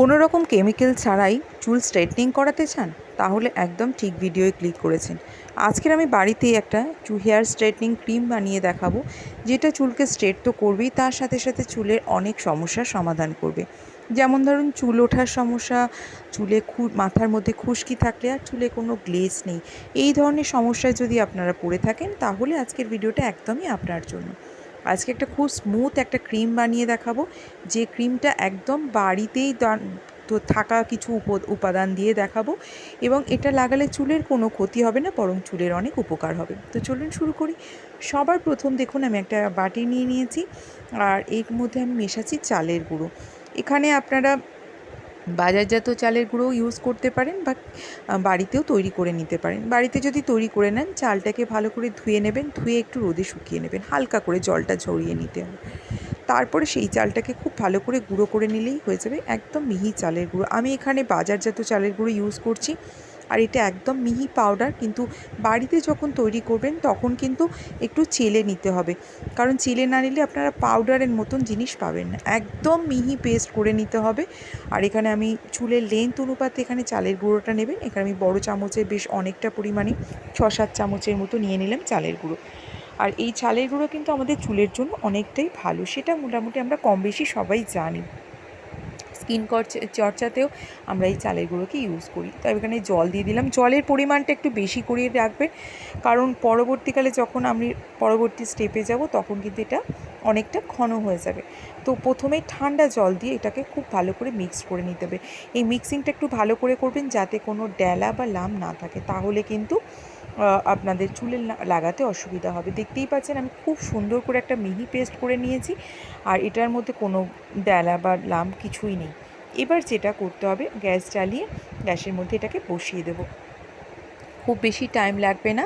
কোনো রকম কেমিক্যাল ছাড়াই চুল স্ট্রেটনিং করাতে চান, তাহলে একদম ঠিক ভিডিওয়ে ক্লিক করেছেন। আজকের আমি বাড়িতে একটা হেয়ার স্ট্রেটনিং ক্রিম বানিয়ে দেখাবো, যেটা চুলকে স্ট্রেট তো করবেই, তার সাথে সাথে চুলের অনেক সমস্যার সমাধান করবে। যেমন ধরুন, চুল ওঠার সমস্যা, চুলে খু, মাথার মধ্যে খুশকি থাকলে আর চুলে কোনো গ্লেজ নেই। এই ধরনের সমস্যায় যদি আপনারা পড়ে থাকেন, তাহলে আজকের ভিডিওটা একদমই আপনার জন্য। আজকে একটা খুব স্মুথ একটা ক্রিম বানিয়ে দেখাবো। যে ক্রিমটা একদম বাড়িতেই তো থাকা কিছু উপ- উপাদান দিয়ে দেখাবো এবং এটা লাগালে চুলের কোনো ক্ষতি হবে না, বরং চুলের অনেক উপকার হবে। তো চলুন শুরু করি। সবার প্রথম দেখুন, আমি একটা বাটি নিয়ে নিয়েছি, আর এর মধ্যে আমি মেশাচ্ছি চালের গুঁড়ো। এখানে আপনারা বাজারজাত চালের গুঁড়ো ইউজ করতে পারেন বা বাড়িতেও তৈরি করে নিতে পারেন। বাড়িতে যদি তৈরি করে নেন, চালটাকে ভালো করে ধুয়ে নেবেন, ধুয়ে একটু রোদে শুকিয়ে নেবেন, হালকা করে জলটা ঝরিয়ে নিতে হবে। তারপরে সেই চালটাকে খুব ভালো করে গুঁড়ো করে নিলেই হয়ে যাবে একদম মিহি চালের গুঁড়ো। আমি এখানে বাজারজাত চালের গুঁড়ো ইউজ করছি। আর এটা একদম মিহি পাউডার কিন্তু বাড়িতে যখন তৈরি করবেন তখন কিন্তু একটু চেলে নিতে হবে। কারণ চেলে না নিলে আপনারা পাউডারের মতন জিনিস পাবেন না। একদম মিহি পেস্ট করে নিতে হবে। আর এখানে আমি চুলের লেন্থ অনুপাতে এখানে চালের গুঁড়োটা নেবেন। এখানে আমি বড় চামচের বেশ অনেকটা পরিমাণে ছ সাত চামচের মতো নিয়ে নিলাম চালের গুঁড়ো। আর এই চালের গুঁড়ো কিন্তু আমাদের চুলের জন্য অনেকটাই ভালো। সেটা মোটামুটি আমরা কম বেশি সবাই জানি। স্কিন চর্চাতেও আমরা এই চালের গুঁড়োকে ইউজ করি তাই এখানে জল দিয়ে দিলাম। জলের পরিমাণটা একটু বেশি করে রাখবে কারণ পরবর্তীকালে যখন আমি পরবর্তী স্টেপে যাব, তখন কিন্তু এটা অনেকটা ঘন হয়ে যাবে। তো প্রথমে ঠান্ডা জল দিয়ে এটাকে খুব ভালো করে মিক্স করে নিতে হবে। এই মিক্সিংটা একটু ভালো করে করবেন যাতে কোনো ডেলা বা লাম না থাকে। তাহলে কিন্তু আপনাদের চুলে লাগাতে অসুবিধা হবে। দেখতেই পাচ্ছেন, আমি খুব সুন্দর করে একটা মিহি পেস্ট করে নিয়েছি, আর এটার মধ্যে কোনো ডেলা বা লাম কিছুই নেই। এবার যেটা করতে হবে, গ্যাস জ্বালিয়ে গ্যাসের মধ্যে এটাকে বসিয়ে দেবো। খুব বেশি টাইম লাগবে না,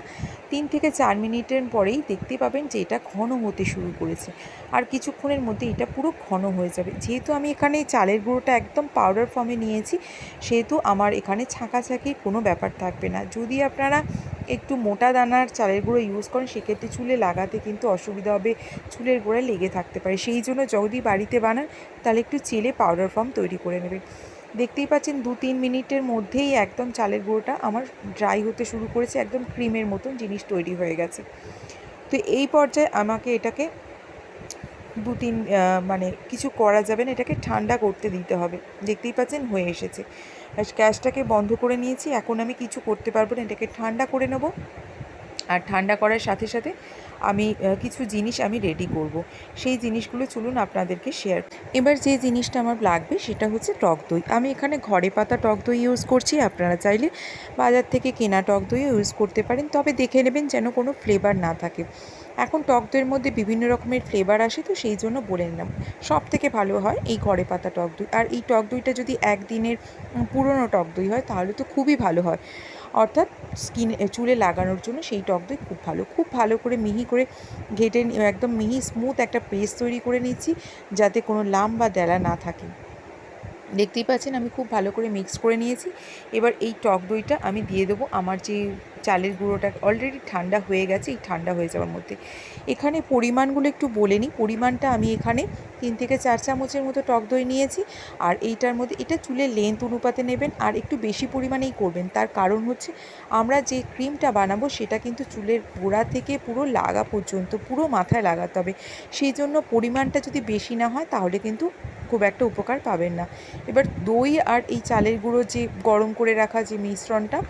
তিন থেকে চার মিনিটের পরেই দেখতে পাবেন যে এটা ঘন হতে শুরু করেছে। আর কিছুক্ষণের মধ্যে এটা পুরো ঘন হয়ে যাবে। যেহেতু আমি এখানে চালের গুঁড়োটা একদম পাউডার ফর্মে নিয়েছি, সেহেতু আমার এখানে ছাঁকাছাঁকির কোনো ব্যাপার থাকবে না। যদি আপনারা একটু মোটা দানার চালের গুঁড়ো ইউজ করেন, সেক্ষেত্রে চুলে লাগাতে কিন্তু অসুবিধা হবে, চুলের গোড়ায় লেগে থাকতে পারে। সেই জন্য যদি বাড়িতে বানান, তাহলে একটু চেলে পাউডার ফর্ম তৈরি করে নেবেন। দেখতেই পাচ্ছেন দু তিন মিনিটের মধ্যেই একদম চালের গুঁড়োটা আমার ড্রাই হতে শুরু করেছে, একদম ক্রিমের মতন জিনিস তৈরি হয়ে গেছে। তো এই পর্যায়ে আমাকে এটাকে দু তিন মানে কিছু করা যাবে না, এটাকে ঠান্ডা করতে দিতে হবে। দেখতেই পাচ্ছেন, হয়ে এসেছে। গ্যাসটাকে বন্ধ করে নিয়েছি, এখন আমি কিছু করতে পারব না, এটাকে ঠান্ডা করে নেব। আর ঠান্ডা করার সাথে সাথে আমি কিছু জিনিস আমি রেডি করব। সেই জিনিসগুলো চলুন আপনাদেরকে শেয়ার এবার যে জিনিসটা আমার লাগবে সেটা হচ্ছে টক দই। আমি এখানে ঘরে পাতা টক দই ইউজ করছি, আপনারা চাইলে বাজার থেকে কেনা টক দইও ইউজ করতে পারেন। তবে দেখে নেবেন যেন কোনো ফ্লেভার না থাকে। এখন টক দইয়ের মধ্যে বিভিন্ন রকমের ফ্লেভার আসে, তো সেই জন্য বলে নিলাম। সব থেকে ভালো হয় এই ঘরে পাতা টক দই। আর এই টক দইটা যদি একদিনের পুরনো টক দই হয়, তাহলে তো খুবই ভালো হয়। অর্থাৎ স্কিন চুলে লাগানোর জন্য সেই টক দই খুব ভালো। খুব ভালো করে মিহি করে ঘেটে একদম মিহি স্মুথ একটা পেস্ট তৈরি করে নিচ্ছি যাতে কোনো লাম বা ডেলা না থাকে। দেখতেই পাচ্ছেন আমি খুব ভালো করে মিক্স করে নিয়েছি। এবার এই টক দইটা আমি দিয়ে দেবো আমার যে চালের গুঁড়োটা অলরেডি ঠান্ডা হয়ে গেছে, এই ঠান্ডা হয়ে যাওয়ার মধ্যে। এখানে পরিমাণগুলো একটু বলে নিই। পরিমাণটা আমি এখানে তিন থেকে চার চামচের মতো টক দই নিয়েছি। আর এইটার মধ্যে, এটা চুলের লেন্থ অনুপাতে নেবেন, আর একটু বেশি পরিমাণেই করবেন। তার কারণ হচ্ছে, আমরা যে ক্রিমটা বানাবো, সেটা কিন্তু চুলের গোড়া থেকে পুরো লাগা পর্যন্ত, পুরো মাথায় লাগাতে হবে। সেই জন্য পরিমাণটা যদি বেশি না হয়, তাহলে কিন্তু খুব একটা উপকার পাবেন না। এবার দই আর এই চালের গুঁড়ো যে গরম করে রাখা যে মিশ্রণটা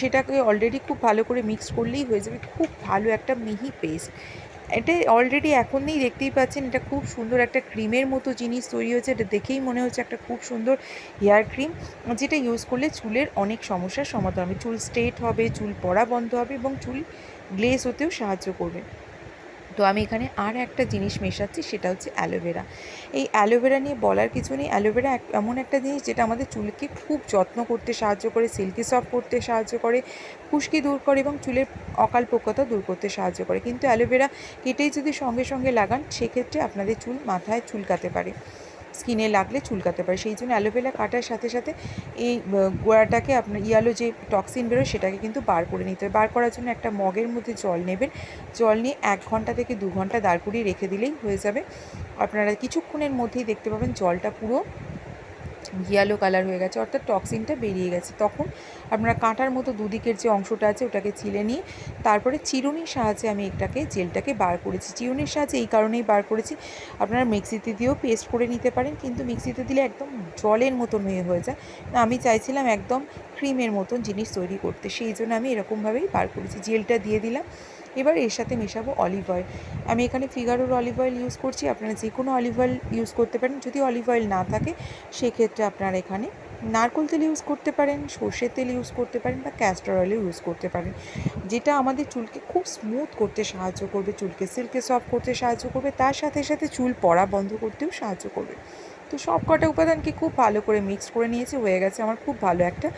সেটাকে অলরেডি খুব ভালো করে মিক্স করলেই হয়ে যাবে। খুব ভালো একটা মিহি পেস্ট এটা অলরেডি এখনই দেখতেই পাচ্ছেন, এটা খুব সুন্দর একটা ক্রিমের মতো জিনিস তৈরি হয়েছে। এটা দেখেই মনে হচ্ছে একটা খুব সুন্দর হেয়ার ক্রিম যেটা ইউজ করলে চুলের অনেক সমস্যার সমাধান হবে। চুল স্ট্রেট হবে, চুল পড়া বন্ধ হবে এবং চুল গ্লেস হতেও সাহায্য করবে। তো আমি এখানে আর একটা জিনিস মেশাচ্ছি, সেটা হচ্ছে অ্যালোভেরা এই অ্যালোভেরা নিয়ে বলার কিছু নেই। অ্যালোভেরা এমন একটা জিনিস যেটা আমাদের চুলকে খুব যত্ন করতে সাহায্য করে সিল্কি সফট করতে সাহায্য করে, খুশকি দূর করে এবং চুলের অকালপক্যতা দূর করতে সাহায্য করে। কিন্তু অ্যালোভেরা কেটেই যদি সঙ্গে সঙ্গে লাগান, সেক্ষেত্রে আপনাদের চুল মাথায় চুলকাতে পারে। স্কিনে লাগলে চুলকাতে পারে। সেই জন্য অ্যালোভেরা কাটার সাথে সাথে এই গোড়াটাকে আপনার ইয়ালো যে টক্সিন বেরোয় সেটাকে কিন্তু বার করে নিতে হবে। বার করার জন্য একটা মগের মধ্যে জল নেবেন। জল নিয়ে এক ঘণ্টা থেকে দু ঘণ্টা দাঁড় করিয়ে রেখে দিলেই হয়ে যাবে। আপনারা কিছুক্ষণের মধ্যেই দেখতে পাবেন জলটা পুরো ইয়েলো কালার হয়ে গেছে, অর্থাৎ টক্সিনটা বেরিয়ে গেছে। তখন আপনারা কাঁটার মতো দুদিকের যে অংশটা আছে ওটাকে ছিলে নিয়ে তারপরে চিরুনির সাহায্যে আমি এটাকে, জেলটাকে বার করেছি। চিরুনির সাহায্যে এই কারণেই বার করেছি, আপনারা মিক্সিতে দিয়েও পেস্ট করে নিতে পারেন, কিন্তু মিক্সিতে দিলে একদম জলের মতন হয়ে হয়ে যায়। আমি চাইছিলাম একদম ক্রিমের মতন জিনিস তৈরি করতে, সেই জন্য আমি এরকমভাবেই বার করেছি। জেলটা দিয়ে দিলাম এবার এর সাথে মেশাবো অলিভ অয়েল আমি এখানে ফিগারোর অলিভ অয়েল ইউজ করছি, আপনারা যে কোনো অলিভ অয়েল ইউজ করতে পারেন। যদি অলিভ অয়েল না থাকে, সেক্ষেত্রে আপনারা এখানে নারকোল তেল ইউজ করতে পারেন, সর্ষের তেল ইউজ করতে পারেন বা ক্যাস্টর অয়েলও ইউজ করতে পারেন। যেটা আমাদের চুলকে খুব স্মুথ করতে সাহায্য করবে, চুলকে সিল্কে সফট করতে সাহায্য করবে, তার সাথে সাথে চুল পড়া বন্ধ করতেও সাহায্য করবে। তো সব কটা উপাদানকে খুব ভালো করে মিক্স করে নিয়েছি, হয়ে গেছে আমার খুব ভালো একটা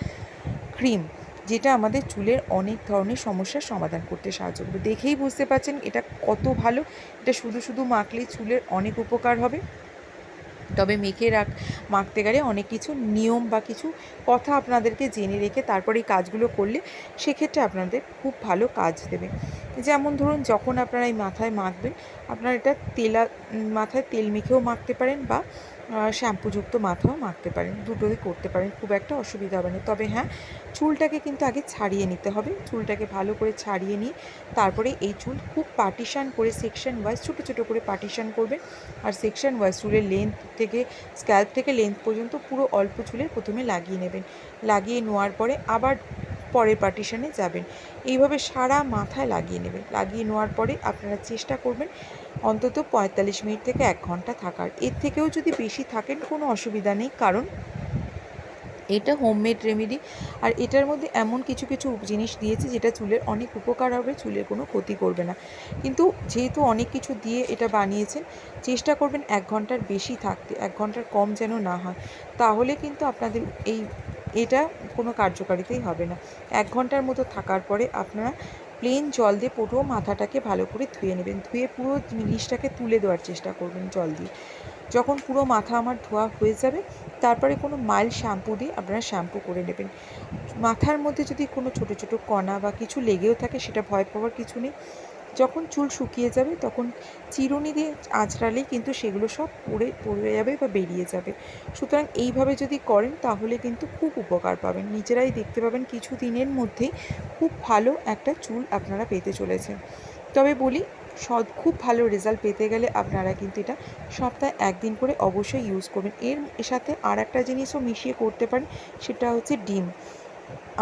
ক্রিম যেটা আমাদের চুলের অনেক ধরনের সমস্যার সমাধান করতে সাহায্য করবে। দেখেই বুঝতে পারছেন এটা কত ভালো। এটা শুধু শুধু মাখলেই চুলের অনেক উপকার হবে। তবে মেখে রাখ, মাখতে গেলে অনেক কিছু নিয়ম বা কিছু কথা আপনাদেরকে জেনে রেখে তারপরে এই কাজগুলো করলে সেক্ষেত্রে আপনাদের খুব ভালো কাজ দেবে। যেমন ধরুন যখন আপনারা এই মাথায় মাখবেন, আপনারা এটা তেলা, মাথায় তেল মেখেও মাখতে পারেন বা শ্যাম্পুযুক্ত মাথাও মাখতে পারেন দুটোই করতে পারেন, খুব একটা অসুবিধা হবে না। তবে হ্যাঁ চুলটাকে কিন্তু আগে ছাড়িয়ে নিতে হবে, চুলটাকে ভালো করে ছাড়িয়ে নিয়ে তারপরে এই চুল খুব পার্টিশান করে সেকশন ওয়াইজ ছোটো ছোটো করে পার্টিশান করবেন। আর সেকশন ওয়াইজ চুলের লেন্থ থেকে স্ক্যাল্প থেকে লেন্থ পর্যন্ত পুরো অল্প চুলের প্রথমে লাগিয়ে নেবেন। লাগিয়ে নেওয়ার পরে আবার পরের পার্টিশানে যাবেন। এইভাবে সারা মাথায় লাগিয়ে নেবেন। লাগিয়ে নেওয়ার পরে আপনারা চেষ্টা করবেন অন্তত পঁয়তাল্লিশ মিনিট থেকে এক ঘণ্টা থাকার। এর থেকেও যদি বেশি থাকেন কোনো অসুবিধা নেই, কারণ এটা হোমমেড রেমেডি আর এটার মধ্যে এমন কিছু কিছু জিনিস দিয়েছে যেটা চুলের অনেক উপকার হবে, চুলের কোনো ক্ষতি করবে না। কিন্তু যেহেতু অনেক কিছু দিয়ে এটা বানিয়েছেন, চেষ্টা করবেন এক ঘণ্টার বেশি থাকতে, এক ঘণ্টার কম যেন না হয়। তাহলে কিন্তু আপনাদের এই এটা কোনো কার্যকারিতাই হবে না। এক ঘণ্টার মতো থাকার পরে আপনারা প্লেন জল দিয়ে পুরো মাথাটাকে ভালো করে ধুয়ে নেবেন। ধুয়ে পুরো জিনিসটাকে তুলে দেওয়ার চেষ্টা করবেন জল দিয়ে। যখন পুরো মাথা আমার ধোয়া হয়ে যাবে, তারপরে কোনো মাইল্ড শ্যাম্পু দিয়ে আপনারা শ্যাম্পু করে নেবেন। মাথার মধ্যে যদি কোনো ছোটো ছোটো কণা বা কিছু লেগেও থাকে, সেটা ভয় পাওয়ার কিছু নেই। যখন চুল শুকিয়ে যাবে তখন চিরুনি দিয়ে আঁচড়ালেই কিন্তু সেগুলো সব পড়ে পড়ে যাবে বা বেরিয়ে যাবে। সুতরাং এইভাবে যদি করেন তাহলে কিন্তু খুব উপকার পাবেন। নিজেরাই দেখতে পাবেন কিছু দিনের মধ্যেই খুব ভালো একটা চুল আপনারা পেতে চলেছেন। তবে বলি সব খুব ভালো রেজাল্ট পেতে গেলে আপনারা কিন্তু এটা সপ্তাহে একদিন করে অবশ্যই ইউজ করবেন। এর সাথে আর একটা জিনিসও মিশিয়ে করতে পারেন, সেটা হচ্ছে ডিম।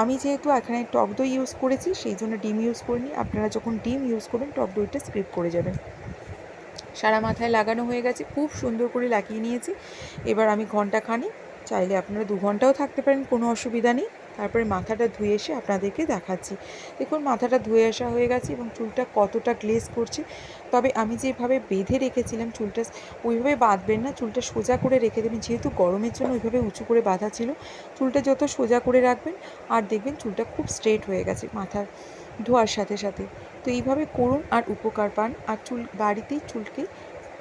আমি যেহেতু এখানে টক দই ইউজ করেছি সেই জন্য ডিম ইউজ করিনি। আপনারা যখন ডিম ইউজ করবেন, টক দইটা স্ক্রিপ করে যাবেন। সারা মাথায় লাগানো হয়ে গেছে। খুব সুন্দর করে লাগিয়ে নিয়েছি। এবার আমি ঘণ্টা খানি চাইলে আপনারা দু ঘন্টাও থাকতে পারেন, কোনো অসুবিধা নেই। তারপরে মাথাটা ধুয়ে এসে আপনাদেরকে দেখাচ্ছি। দেখুন, মাথাটা ধুয়ে আসা হয়ে গেছে এবং চুলটা কতটা গ্লেজ করছে। তবে আমি যেভাবে বেঁধে রেখেছিলাম চুলটা, ওইভাবে বাঁধবেন না। চুলটা সোজা করে রেখে দেবেন। যেহেতু গরমের জন্য ওইভাবে উঁচু করে বাঁধা ছিল, চুলটা যত সোজা করে রাখবেন, আর দেখবেন চুলটা খুব স্ট্রেট হয়ে গেছে মাথার ধোয়ার সাথে সাথে। তো এইভাবে করুন আর উপকার পান। আর চুল, বাড়িতেই চুলকে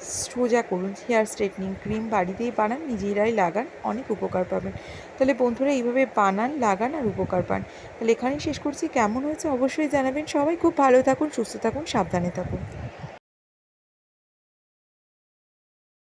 সোজা করুন, হেয়ার স্ট্রেটনিং ক্রিম বাড়িতেই বানান, নিজেরাই লাগান, অনেক উপকার পাবেন। তাহলে বন্ধুরা, এইভাবে বানান, লাগান আর উপকার পান। তাহলে এখানেই শেষ করছি। কেমন হয়েছে অবশ্যই জানাবেন সবাই। খুব ভালো থাকুন, সুস্থ থাকুন, সাবধানে থাকুন।